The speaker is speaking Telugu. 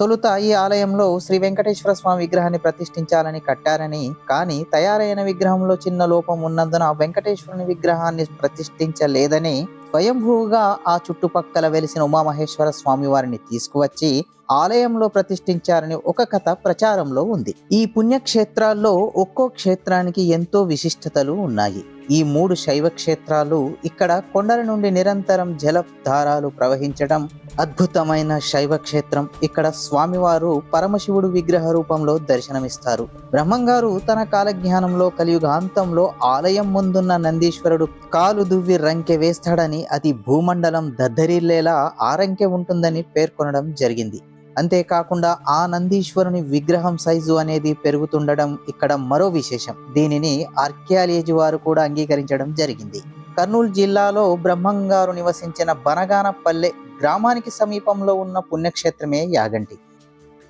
తొలుత ఈ ఆలయంలో శ్రీ వెంకటేశ్వర స్వామి విగ్రహాన్ని ప్రతిష్ఠించాలని కట్టారని కానీ తయారైన విగ్రహంలో చిన్న లోపం ఉన్నందున వెంకటేశ్వరుని విగ్రహాన్ని ప్రతిష్ఠించలేదని స్వయంభూగా ఆ చుట్టుపక్కల వెలిసిన ఉమామహేశ్వర స్వామి వారిని తీసుకువచ్చి ఆలయంలో ప్రతిష్ఠించారని ఒక కథ ప్రచారంలో ఉంది. ఈ పుణ్యక్షేత్రాల్లో ఒక్కో క్షేత్రానికి ఎంతో విశిష్టతలు ఉన్నాయి. ఈ మూడు శైవ క్షేత్రాలు ఇక్కడ కొండల నుండి నిరంతరం జలధారాలు ప్రవహించడం అద్భుతమైన శైవ క్షేత్రం ఇక్కడ స్వామివారు పరమశివుడు విగ్రహ రూపంలో దర్శనమిస్తారు. బ్రహ్మంగారు తన కాలజ్ఞానంలో కలియుగాంతంలో ఆలయం ముందున్న నందీశ్వరుడు కాలు దువ్వి రంకె వేస్తాడని అది భూమండలం దద్దరిల్లేలా ఆరంకె ఉంటుందని పేర్కొనడం జరిగింది. అంతేకాకుండా ఆ నందీశ్వరుని విగ్రహం సైజు అనేది పెరుగుతుండడం ఇక్కడ మరో విశేషం. దీనిని ఆర్కియాలజీ వారు కూడా అంగీకరించడం జరిగింది. కర్నూలు జిల్లాలో బ్రహ్మంగారు నివసించిన బనగానపల్లె గ్రామానికి సమీపంలో ఉన్న పుణ్యక్షేత్రమే యాగంటి.